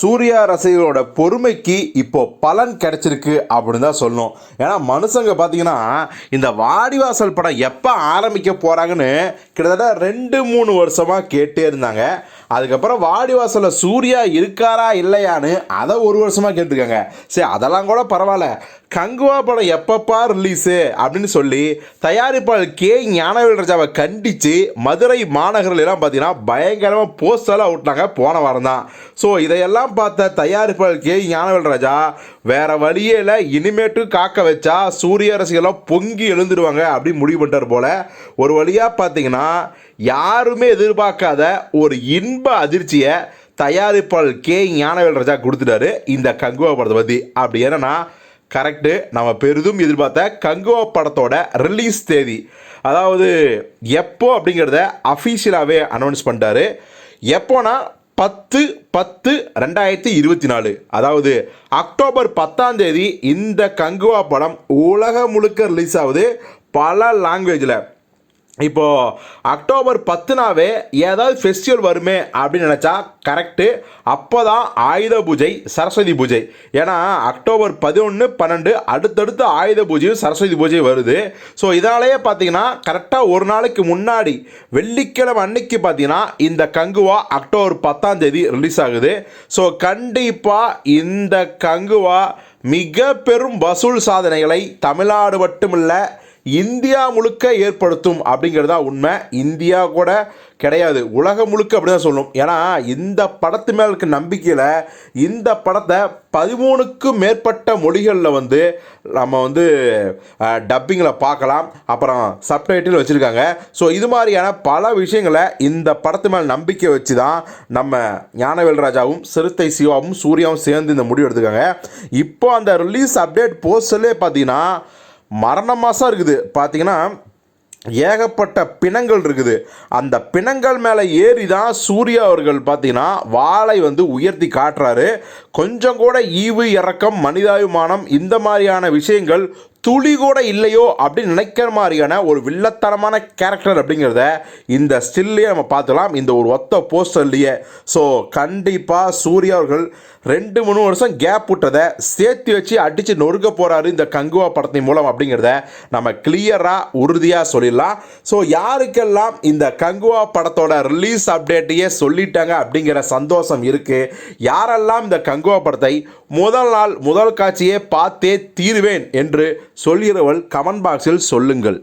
சூர்யா ரசிகர்களோட பொறுமைக்கு இப்போ பலன் கிடைச்சிருக்கு அப்படின்னு தான் சொல்லணும். ஏன்னா மனுஷங்க பார்த்தீங்கன்னா இந்த வாடிவாசல் படம் எப்போ ஆரம்பிக்க போகிறாங்கன்னு கிட்டத்தட்ட ரெண்டு மூணு வருஷமாக கேட்டே இருந்தாங்க. அதுக்கப்புறம் வாடிவாசலில் சூர்யா இருக்காரா இல்லையான்னு அதை ஒரு வருஷமாக கேட்டுருக்காங்க. சரி அதெல்லாம் கூட பரவாயில்ல. கங்குவா படம் எப்பப்பா ரிலீஸு அப்படின்னு சொல்லி தயாரிப்பாளர் கே. ஞானவேல் ராஜாவை கண்டித்து மதுரை மாநகரில் எல்லாம் பார்த்தீங்கன்னா பயங்கரமாக போஸ்டெல்லாம் விட்டாங்க போன வாரம் தான். ஸோ இதையெல்லாம் பார்த்த தயாரிப்பாளர் கே. ஞானவேல் ராஜா வேற வழியே இல்லை இனிமேட்டு காக்க வச்சா சூரிய ரசிகர்லாம் பொங்கி எழுந்துருவாங்க அப்படின்னு முடிவு பண்ணிட்டார் போல. ஒரு வழியாக பார்த்தீங்கன்னா யாருமே எதிர்பார்க்காத ஒரு இன்ப அதிர்ச்சியை தயாரிப்பாளர் கே. ஞானவேல் ராஜா கொடுத்துட்டாரு இந்த கங்குவா படத்தை பற்றி அப்படி என்னன்னா கரெக்டு நம்ம பெரிதும் எதிர்பார்த்த கங்குவா படத்தோட ரிலீஸ் தேதி. அதாவது எப்போ அப்படிங்கிறத அஃபீஷியலாகவே அனௌன்ஸ் பண்ணிட்டாரு. எப்போனா பத்து பத்து ரெண்டாயிரத்தி இருபத்தி நாலு. அதாவது அக்டோபர் பத்தாம் தேதி இந்த கங்குவா படம் உலகம் முழுக்க ரிலீஸ் ஆகுது பல லாங்குவேஜில் இப்போ அக்டோபர் பத்துனாவே ஏதாவது ஃபெஸ்டிவல் வருமே அப்படின்னு நினச்சா கரெக்டு அப்போ தான் ஆயுத பூஜை சரஸ்வதி பூஜை. ஏன்னா அக்டோபர் பதினொன்று பன்னெண்டு அடுத்தடுத்து ஆயுத பூஜையும் சரஸ்வதி பூஜை வருது. ஸோ இதனாலேயே பார்த்தீங்கன்னா கரெக்டாக ஒரு நாளைக்கு முன்னாடி வெள்ளிக்கிழமை அன்னைக்கு பார்த்தீங்கன்னா இந்த கங்குவா அக்டோபர் பத்தாம் தேதி ரிலீஸ் ஆகுது. ஸோ கண்டிப்பாக இந்த கங்குவா மிக பெரும் வசூல் சாதனைகளை தமிழ்நாடு மட்டுமில்லை இந்தியா முழுக்க ஏற்படுத்தும் அப்படிங்கிறது தான் உண்மை. இந்தியா கூட கிடையாது. உலகம் முழுக்க அப்படி தான் சொல்லணும் ஏன்னா இந்த படத்து மேல இருக்க நம்பிக்கையில் இந்த படத்தை பதிமூணுக்கும் மேற்பட்ட மொழிகளில் வந்து நம்ம வந்து டப்பிங்கில் பார்க்கலாம். அப்புறம் சப்டைட்டில் வச்சுருக்காங்க. ஸோ இது மாதிரியான பல விஷயங்களை இந்த படத்து மேல் நம்பிக்கை வச்சு தான் நம்ம ஞானவேல் ராஜாவும் சிறுத்தை சிவாவும் சூர்யாவும் சேர்ந்து இந்த முடிவு எடுத்துக்காங்க இப்போ அந்த ரிலீஸ் அப்டேட் போஸ்டர்லேயே பார்த்தீங்கன்னா மரண மாதம் இருக்குது. பார்த்தீங்கன்னா ஏகப்பட்ட பிணங்கள் இருக்குது. அந்த பிணங்கள் மேலே ஏறி தான் சூர்யா அவர்கள் பார்த்தீங்கன்னா வாளை வந்து உயர்த்தி காட்டுறாரு. கொஞ்சம் கூட ஈவு இறக்கம் மனிதாபிமானம் இந்த மாதிரியான விஷயங்கள் துளி கூட இல்லையோ அப்படின்னு நினைக்கிற மாதிரியான ஒரு வில்லத்தனமான கேரக்டர் அப்படிங்கிறத இந்த ஸ்டில்லையே நம்ம பார்த்துக்கலாம் இந்த ஒரு ஒத்த போஸ்டர்லேயே ஸோ கண்டிப்பாக சூர்யா அவர்கள் ரெண்டு மூணு வருஷம் கேப் விட்டதை சேர்த்து வச்சு அடித்து நொறுக்க போகிறாரு இந்த கங்குவா படத்தின் மூலம் அப்படிங்கிறத நம்ம கிளியராக உறுதியாக சொல்லிடலாம். ஸோ யாருக்கெல்லாம் இந்த கங்குவா படத்தோட ரிலீஸ் அப்டேட்டையே சொல்லிட்டாங்க அப்படிங்கிற சந்தோஷம் இருக்குது யாரெல்லாம் இந்த கங்குவா படத்தை முதல் நாள் முதல் காட்சியே பார்த்தே தீருவேன் என்று சொல்கிறவள் கமெண்ட் பாக்ஸில் சொல்லுங்கள்.